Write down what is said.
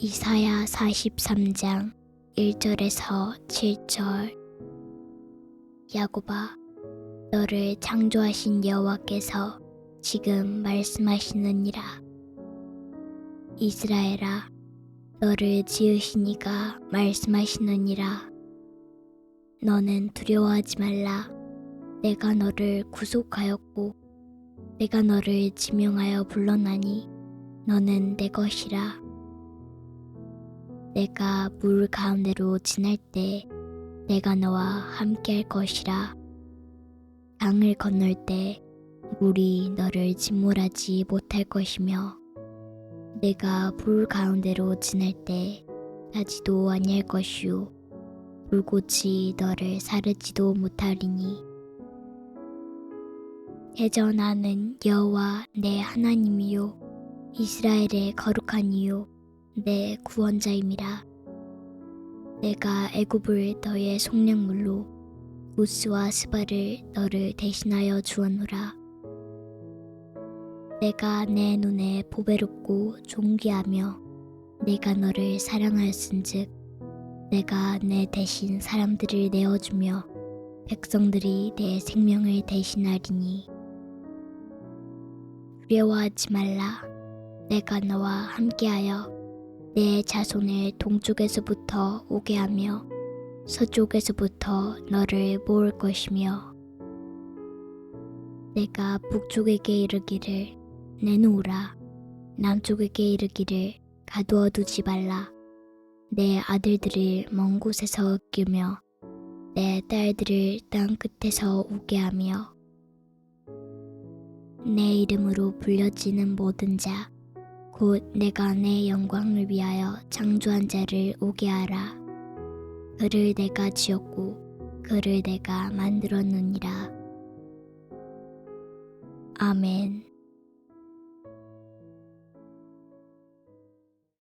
이사야 43장 1절에서 7절. 야곱아 너를 창조하신 여호와께서 지금 말씀하시느니라. 이스라엘아 너를 지으신 이가 말씀하시느니라. 너는 두려워하지 말라. 내가 너를 구속하였고 내가 너를 지명하여 불러나니 너는 내 것이라 내가 물 가운데로 지날 때 내가 너와 함께 할 것이라. 강을 건널 때 물이 너를 침몰하지 못할 것이며 내가 불 가운데로 지날 때 타지도 아니할 것이요. 불꽃이 너를 사르지도 못하리니. 해전하는 여호와 내 하나님이요. 이스라엘의 거룩한 이요 내 구원자임이라. 내가 애굽을 너의 속량물로 우스와 스바를 너를 대신하여 주었노라. 내가 내 눈에 보배롭고 존귀하며 내가 너를 사랑하였은즉 내가 내 대신 사람들을 내어주며 백성들이 내 생명을 대신하리니 두려워하지 말라 내가 너와 함께하여 내 자손을 동쪽에서부터 오게 하며 서쪽에서부터 너를 모을 것이며 내가 북쪽에게 이르기를 내놓으라. 남쪽에게 이르기를 가두어 두지 말라. 내 아들들을 먼 곳에서 끼우며 내 딸들을 땅 끝에서 오게 하며 내 이름으로 불려지는 모든 자 곧 내가 내 영광을 위하여 창조한 자를 오게 하라. 그를 내가 지었고 그를 내가 만들었느니라. 아멘.